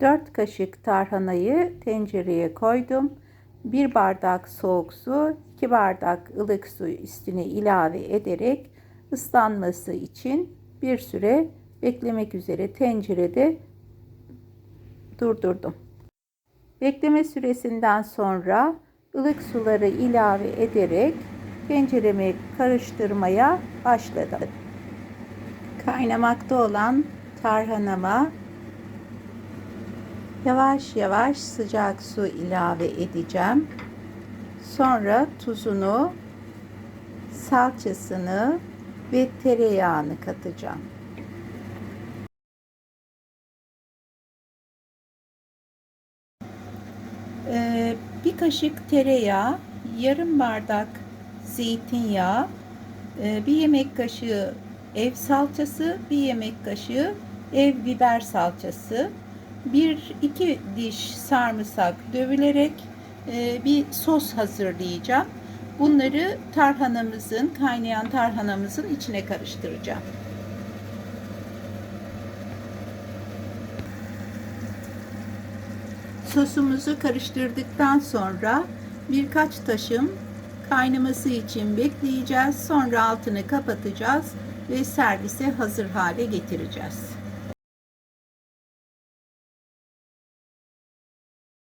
4 kaşık tarhanayı tencereye koydum. 1 bardak soğuk su, 2 bardak ılık su üstüne ilave ederek ıslanması için bir süre beklemek üzere tencerede durdurdum. Bekleme süresinden sonra ılık suları ilave ederek tenceremi karıştırmaya başladım. Kaynamakta olan tarhanama yavaş yavaş sıcak su ilave edeceğim. Sonra tuzunu, salçasını ve tereyağını katacağım. Ee, bir kaşık tereyağı, yarım bardak zeytinyağı, e, bir yemek kaşığı ev salçası, bir yemek kaşığı ev biber salçası, bir iki diş sarımsak dövülerek e, bir sos hazırlayacağım. Bunları tarhanamızın, kaynayan tarhanamızın içine karıştıracağım. Sosumuzu karıştırdıktan sonra birkaç taşım kaynaması için bekleyeceğiz. Sonra altını kapatacağız ve servise hazır hale getireceğiz.